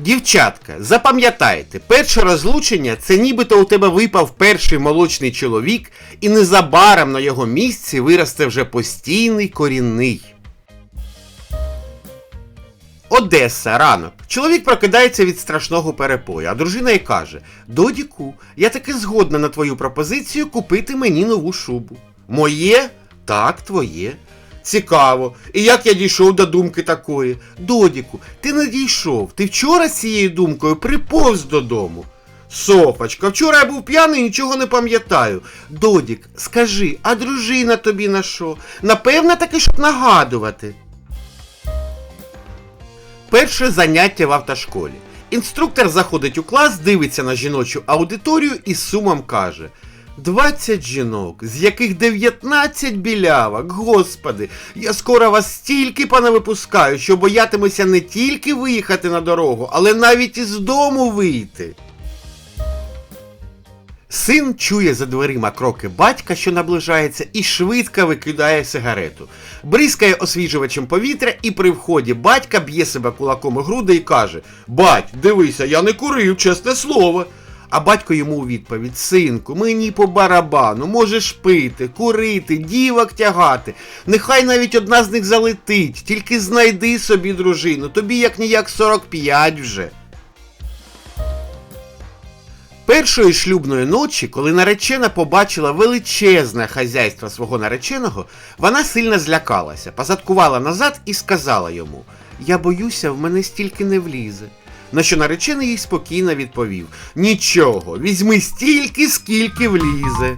Дівчатка, запам'ятайте, перше розлучення це нібито у тебе випав перший молочний чоловік, і незабаром на його місці виросте вже постійний корінний. Одеса, ранок. Чоловік прокидається від страшного перепою, а дружина й каже: Додіку, я таки згодна на твою пропозицію купити мені нову шубу. Моє? Так, твоє. Цікаво. І як я дійшов до думки такої? Додіку, ти не дійшов. Ти вчора з цією думкою приповз додому. Софочка, вчора я був п'яний нічого не пам'ятаю. Додік, скажи, а дружина тобі на що? Напевно, таки, щоб нагадувати. Перше заняття в автошколі. Інструктор заходить у клас, дивиться на жіночу аудиторію і сумом каже: 20 жінок, з яких 19 білявок. Господи, я скоро вас стільки понавипускаю, що боятимуся не тільки виїхати на дорогу, але навіть із дому вийти. Син чує за дверима кроки батька, що наближається, і швидко викидає сигарету. Бризкає освіжувачем повітря і при вході батька б'є себе кулаком у груди і каже: Бать, дивися, я не курив, чесне слово. А батько йому у відповідь: Синку, мені по барабану, можеш пити, курити, дівок тягати. Нехай навіть одна з них залетить, тільки знайди собі дружину, тобі як ніяк 45 вже. Першої шлюбної ночі, коли наречена побачила величезне хазяйство свого нареченого, вона сильно злякалася, позадкувала назад і сказала йому: Я боюся, в мене стільки не влізе. На що наречений їй спокійно відповів: Нічого, візьми стільки, скільки влізе.